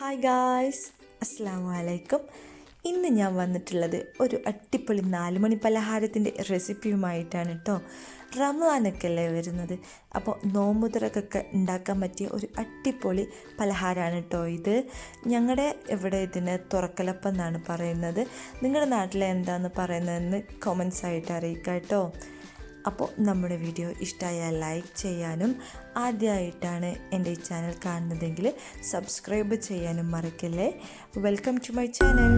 Hi guys അസ്സാം വലൈക്കും ഇന്ന് ഞാൻ വന്നിട്ടുള്ളത് ഒരു അട്ടിപ്പൊളി നാലുമണി പലഹാരത്തിന്റെ റെസിപ്പിയുമായിട്ടാണ് കേട്ടോ റമദാനൊക്കെ അല്ലേ വരുന്നത്? അപ്പോൾ നോമ്പുതുറക്കൊക്കെ ഉണ്ടാക്കാൻ പറ്റിയ ഒരു അട്ടിപ്പൊളി പലഹാരമാണ് കേട്ടോ ഇത്. ഞങ്ങളുടെ ഇവിടെ ഇതിന് തുറക്കലപ്പം എന്നാണ് പറയുന്നത്. നിങ്ങളുടെ നാട്ടിൽ എന്താണെന്ന് പറയുന്നതെന്ന് കമൻസ് ആയിട്ട് അറിയിക്കാം കേട്ടോ അപ്പോൾ നമ്മുടെ വീഡിയോ ഇഷ്ടമായാൽ ലൈക്ക് ചെയ്യാനും ആദ്യമായിട്ടാണ് എന്റെ ഈ ചാനൽ കാണുന്നതെങ്കിൽ സബ്സ്ക്രൈബ് ചെയ്യാനും മറക്കല്ലേ. വെൽക്കം ടു മൈ ചാനൽ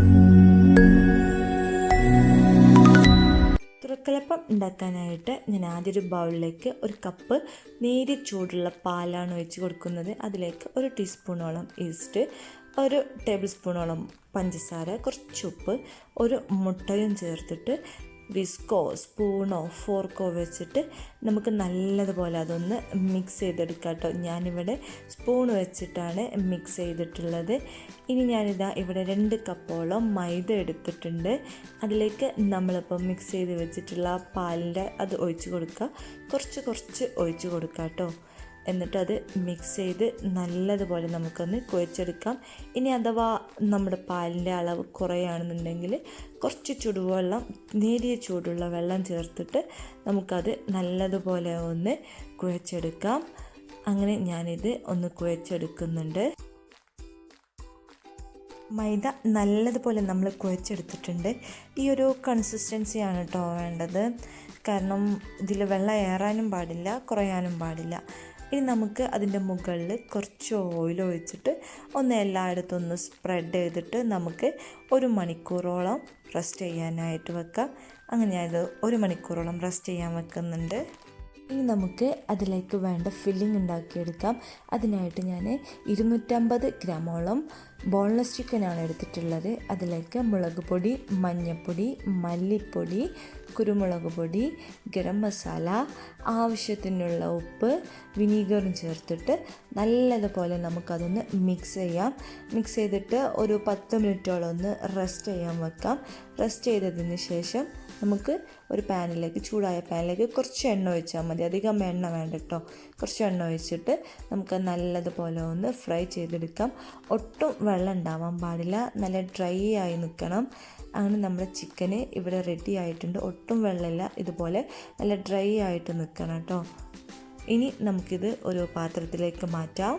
തുറക്കലപ്പം ഉണ്ടാക്കാനായിട്ട് ഞാൻ ആദ്യം ഒരു ബൗളിലേക്ക് ഒരു കപ്പ് നേരിയ ചൂടുള്ള പാലാണ് ഒഴിച്ച് കൊടുക്കുന്നത്. അതിലേക്ക് ഒരു ടീസ്പൂണോളം ഈസ്റ്റ് ഒരു ടേബിൾ സ്പൂണോളം പഞ്ചസാര കുറച്ച് ഉപ്പ് ഒരു മുട്ടയും ചേർത്തിട്ട് വിസ്കോ സ്പൂണോ ഫോർക്കോ വെച്ചിട്ട് നമുക്ക് നല്ലതുപോലെ അതൊന്ന് മിക്സ് ചെയ്തെടുക്കാം കേട്ടോ. ഞാനിവിടെ സ്പൂൺ വെച്ചിട്ടാണ് മിക്സ് ചെയ്തിട്ടുള്ളത്. ഇനി ഞാനിതാ ഇവിടെ രണ്ട് കപ്പോളം മൈദ എടുത്തിട്ടുണ്ട്. അതിലേക്ക് നമ്മളിപ്പോൾ മിക്സ് ചെയ്ത് വെച്ചിട്ടുള്ള പാലിന്റെ അത് ഒഴിച്ച് കൊടുക്കുക. കുറച്ച് കുറച്ച് ഒഴിച്ച് കൊടുക്കാം കേട്ടോ. എന്നിട്ട് അത് മിക്സ് ചെയ്ത് നല്ലതുപോലെ നമുക്കൊന്ന് കുഴച്ചെടുക്കാം. ഇനി അഥവാ നമ്മുടെ പാലിന്റെ അളവ് കുറയാണെന്നുണ്ടെങ്കിൽ കുറച്ച് ചുടുവെള്ളം നേരിയ ചൂടുള്ള വെള്ളം ചേർത്തിട്ട് നമുക്കത് നല്ലതുപോലെ ഒന്ന് കുഴച്ചെടുക്കാം. അങ്ങനെ ഞാനിത് ഒന്ന് കുഴച്ചെടുക്കുന്നുണ്ട്. മൈദ നല്ലതുപോലെ നമ്മൾ കുഴച്ചെടുത്തിട്ടുണ്ട്. ഈ ഒരു കൺസിസ്റ്റൻസിയാണ് കേട്ടോ വേണ്ടത്. കാരണം ഇതിൽ വെള്ളം ഏറാനും പാടില്ല കുറയാനും പാടില്ല. ഇനി നമുക്ക് അതിന്റെ മുകളിൽ കുറച്ച് ഓയിൽ ഒഴിച്ചിട്ട് ഒന്ന് എല്ലായിടത്തും ഒന്ന് സ്പ്രെഡ് ചെയ്തിട്ട് നമുക്ക് ഒരു മണിക്കൂറോളം റെസ്റ്റ് ചെയ്യാനായിട്ട് വെക്കാം. അങ്ങനെ ഞാനിത് ഒരു മണിക്കൂറോളം റെസ്റ്റ് ചെയ്യാൻ വെക്കുന്നുണ്ട്. ഇനി നമുക്ക് അതിലേക്ക് വേണ്ട ഫില്ലിംഗ് ഉണ്ടാക്കിയെടുക്കാം. അതിനായിട്ട് ഞാൻ ഇരുന്നൂറ്റമ്പത് ഗ്രാമോളം ബോൺലെസ് ചിക്കനാണ് എടുത്തിട്ടുള്ളത്. അതിലേക്ക് മുളക് പൊടി മഞ്ഞൾപ്പൊടി മല്ലിപ്പൊടി കുരുമുളക് പൊടി ഗരം മസാല ആവശ്യത്തിനുള്ള ഉപ്പ് വിനീഗറും ചേർത്തിട്ട് നല്ലതുപോലെ നമുക്കതൊന്ന് മിക്സ് ചെയ്യാം. മിക്സ് ചെയ്തിട്ട് ഒരു പത്ത് മിനിറ്റോളം ഒന്ന് റെസ്റ്റ് ചെയ്യാൻ വെക്കാം. റെസ്റ്റ് ചെയ്തതിന് ശേഷം നമുക്ക് ഒരു പാനിലേക്ക് ചൂടായ പാനിലേക്ക് കുറച്ച് എണ്ണ ഒഴിച്ചാൽ മതി. അധികം എണ്ണ വേണ്ട കേട്ടോ. കുറച്ച് എണ്ണ ഒഴിച്ചിട്ട് നമുക്ക് നല്ലതുപോലെ ഒന്ന് ഫ്രൈ ചെയ്തെടുക്കാം. ഒട്ടും വെള്ളം ഉണ്ടാവാൻ പാടില്ല. നല്ല ഡ്രൈ ആയി നിൽക്കണം. അങ്ങനെ നമ്മുടെ ചിക്കന് ഇവിടെ റെഡി ആയിട്ടുണ്ട്. ഒട്ടും വെള്ളമില്ല. ഇതുപോലെ നല്ല ഡ്രൈ ആയിട്ട് നിൽക്കണം കേട്ടോ. ഇനി നമുക്കിത് ഒരു പാത്രത്തിലേക്ക് മാറ്റാം.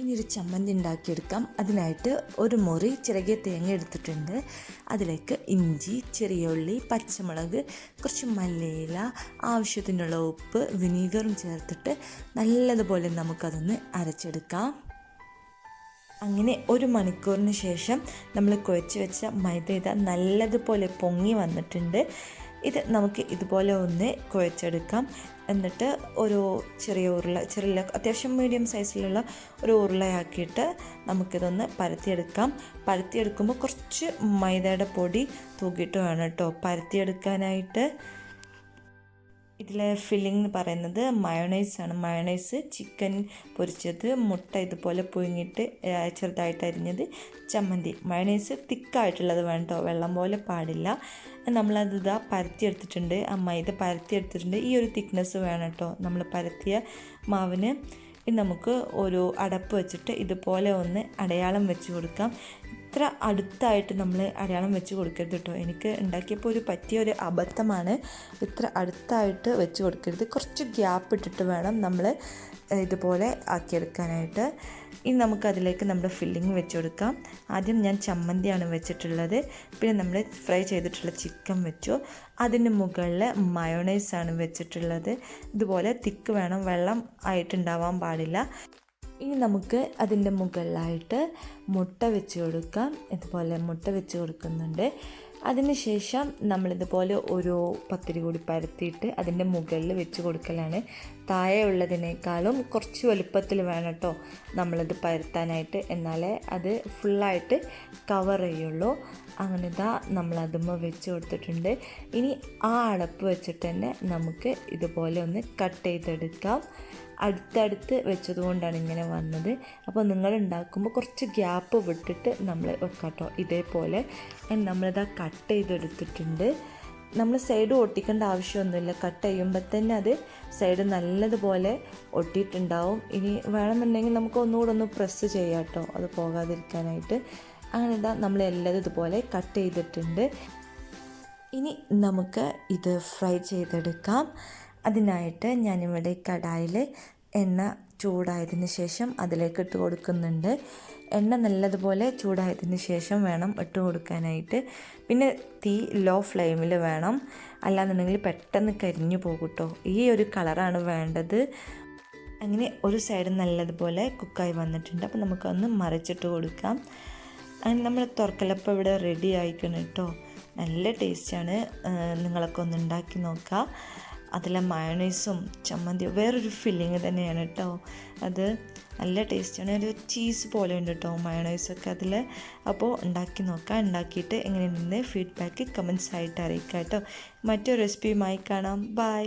ഇനി ഒരു ചമ്മന്തി ഉണ്ടാക്കിയെടുക്കാം. അതിനായിട്ട് ഒരു മുറി ചിറകിയ തേങ്ങ എടുത്തിട്ടുണ്ട്. അതിലേക്ക് ഇഞ്ചി ചെറിയ ഉള്ളി പച്ചമുളക് കുറച്ച് മല്ലിയില ആവശ്യത്തിനുള്ള ഉപ്പ് വിനീഗറും ചേർത്തിട്ട് നല്ലതുപോലെ നമുക്കതൊന്ന് അരച്ചെടുക്കാം. അങ്ങനെ ഒരു മണിക്കൂറിന് ശേഷം നമ്മൾ കുഴച്ച് വെച്ച മൈദ ഇതാ നല്ലതുപോലെ പൊങ്ങി വന്നിട്ടുണ്ട്. ഇത് നമുക്ക് ഇതുപോലെ ഒന്ന് കുഴച്ചെടുക്കാം. എന്നിട്ട് ഒരു ചെറിയ ഉരുള ചെറിയ അത്യാവശ്യം മീഡിയം സൈസിലുള്ള ഒരു ഉരുളയാക്കിയിട്ട് നമുക്കിതൊന്ന് പരത്തിയെടുക്കാം. പരത്തിയെടുക്കുമ്പോൾ കുറച്ച് മൈദയുടെ പൊടി തൂക്കിയിട്ട് വേണം കേട്ടോ. പരത്തിയെടുക്കാനായിട്ട് ഇതിലെ ഫില്ലിംഗ് എന്ന് പറയുന്നത് മയോണൈസ് ആണ്. മയോണൈസ് ചിക്കൻ പൊരിച്ചത് മുട്ട ഇതുപോലെ പുഴുങ്ങിയിട്ട് ചെറുതായിട്ട് അരിഞ്ഞത് ചമ്മന്തി. മയോണൈസ് തിക്കായിട്ടുള്ളത് വേണ്ടോ? വെള്ളം പോലെ പാടില്ല. നമ്മളത് ഇതാ പരത്തിയെടുത്തിട്ടുണ്ട് ആ മൈദ പരത്തിയെടുത്തിട്ടുണ്ട് ഈ ഒരു തിക്നെസ് വേണം കേട്ടോ നമ്മൾ പരത്തിയ മാവിന് നമുക്ക് ഒരു അടപ്പ് വെച്ചിട്ട് ഇതുപോലെ ഒന്ന് അടയാളം വെച്ച് കൊടുക്കാം. ഇത്ര അടുത്തായിട്ട് നമ്മൾ അടയാളം വെച്ച് കൊടുക്കരുത് കേട്ടോ എനിക്ക് ഉണ്ടാക്കിയപ്പോൾ ഒരു പറ്റിയ ഒരു അബദ്ധമാണ്. ഇത്ര അടുത്തായിട്ട് വെച്ച് കൊടുക്കരുത്. കുറച്ച് ഗ്യാപ്പ് ഇട്ടിട്ട് വേണം നമ്മൾ ഇതുപോലെ ആക്കിയെടുക്കാനായിട്ട്. ഇനി നമുക്കതിലേക്ക് നമ്മുടെ ഫില്ലിംഗ് വെച്ച് കൊടുക്കാം. ആദ്യം ഞാൻ ചമ്മന്തിയാണ് വെച്ചിട്ടുള്ളത്. പിന്നെ നമ്മൾ ഫ്രൈ ചെയ്തിട്ടുള്ള ചിക്കൻ വെച്ചു. അതിന് മുകളിൽ മയോണൈസാണ് വെച്ചിട്ടുള്ളത്. ഇതുപോലെ തിക്ക് വേണം. വെള്ളം ആയിട്ടുണ്ടാവാൻ പാടില്ല. ഇനി നമുക്ക് അതിന്റെ മുകളിലായിട്ട് മുട്ട വെച്ച് കൊടുക്കാം. ഇതുപോലെ മുട്ട വെച്ച് കൊടുക്കുന്നുണ്ട്. അതിനുശേഷം നമ്മളിതുപോലെ ഒരു പത്തിരി കൂടി പരത്തിയിട്ട് അതിന്റെ മുകളിൽ വെച്ച് കൊടുക്കലാണ്. താഴെ ഉള്ളതിനേക്കാളും കുറച്ച് വലുപ്പത്തിൽ വേണം കേട്ടോ നമ്മളിത് പരത്താനായിട്ട്. എന്നാലേ അത് ഫുള്ളായിട്ട് കവർ ചെയ്യുള്ളൂ. അങ്ങനെ ഇതാ നമ്മളതുമ്മ വെച്ച് കൊടുത്തിട്ടുണ്ട്. ഇനി ആ അടപ്പ് വെച്ചിട്ട് തന്നെ നമുക്ക് ഇതുപോലെ ഒന്ന് കട്ട് ചെയ്തെടുക്കാം. അടുത്തടുത്ത് വെച്ചതുകൊണ്ടാണ് ഇങ്ങനെ വന്നത്. അപ്പോൾ നിങ്ങൾ ഉണ്ടാക്കുമ്പോൾ കുറച്ച് ഗ്യാപ്പ് വിട്ടിട്ട് നമ്മൾ വെക്കാട്ടോ. ഇതേപോലെ നമ്മളിതാ കട്ട് ചെയ്തെടുത്തിട്ടുണ്ട്. നമ്മൾ സൈഡ് ഒട്ടിക്കേണ്ട ആവശ്യമൊന്നുമില്ല. കട്ട് ചെയ്യുമ്പോൾ തന്നെ അത് സൈഡ് നല്ലതുപോലെ ഒട്ടിയിട്ടുണ്ടാവും. ഇനി വേണമെന്നുണ്ടെങ്കിൽ നമുക്ക് ഒന്നുകൂടെ ഒന്ന് പ്രസ് ചെയ്യാം കേട്ടോ അത് പോകാതിരിക്കാനായിട്ട്. അങ്ങനെ ഇതാ നമ്മൾ എല്ലാം ഇതുപോലെ കട്ട് ചെയ്തിട്ടുണ്ട്. ഇനി നമുക്ക് ഇത് ഫ്രൈ ചെയ്തെടുക്കാം. അതിനായിട്ട് ഞാനിവിടെ കടായിൽ എണ്ണ ചൂടായതിന് ശേഷം അതിലേക്ക് ഇട്ട് കൊടുക്കുന്നുണ്ട്. എണ്ണ നല്ലതുപോലെ ചൂടായതിന് ശേഷം വേണം ഇട്ട് കൊടുക്കാനായിട്ട്. പിന്നെ തീ ലോ ഫ്ലെയിമിൽ വേണം. അല്ലാന്നുണ്ടെങ്കിൽ പെട്ടെന്ന് കരിഞ്ഞു പോകും കേട്ടോ. ഈ ഒരു കളറാണ് വേണ്ടത്. അങ്ങനെ ഒരു സൈഡ് നല്ലതുപോലെ കുക്കായി വന്നിട്ടുണ്ട്. അപ്പോൾ നമുക്കൊന്ന് മറിച്ചിട്ട് കൊടുക്കാം. അങ്ങനെ നമ്മൾ തുറക്കലപ്പം ഇവിടെ റെഡി ആയിക്കണം കേട്ടോ. നല്ല ടേസ്റ്റാണ്. നിങ്ങളൊക്കെ ഒന്ന് ഉണ്ടാക്കി നോക്കുക അതിലെ മയണൈസും ചമ്മന്തിയും വേറൊരു ഫില്ലിങ് തന്നെയാണ് കേട്ടോ അത് നല്ല ടേസ്റ്റാണ് ഒരു ചീസ് പോലെ ഉണ്ട് കേട്ടോ മയണൈസൊക്കെ അതിൽ അപ്പോൾ ഉണ്ടാക്കി നോക്കാം. ഉണ്ടാക്കിയിട്ട് എങ്ങനെയുണ്ടെന്ന് ഫീഡ്ബാക്ക് കമൻസ് ആയിട്ട് അറിയിക്കാം കേട്ടോ മറ്റൊരു റെസിപ്പിയുമായി കാണാം. ബൈ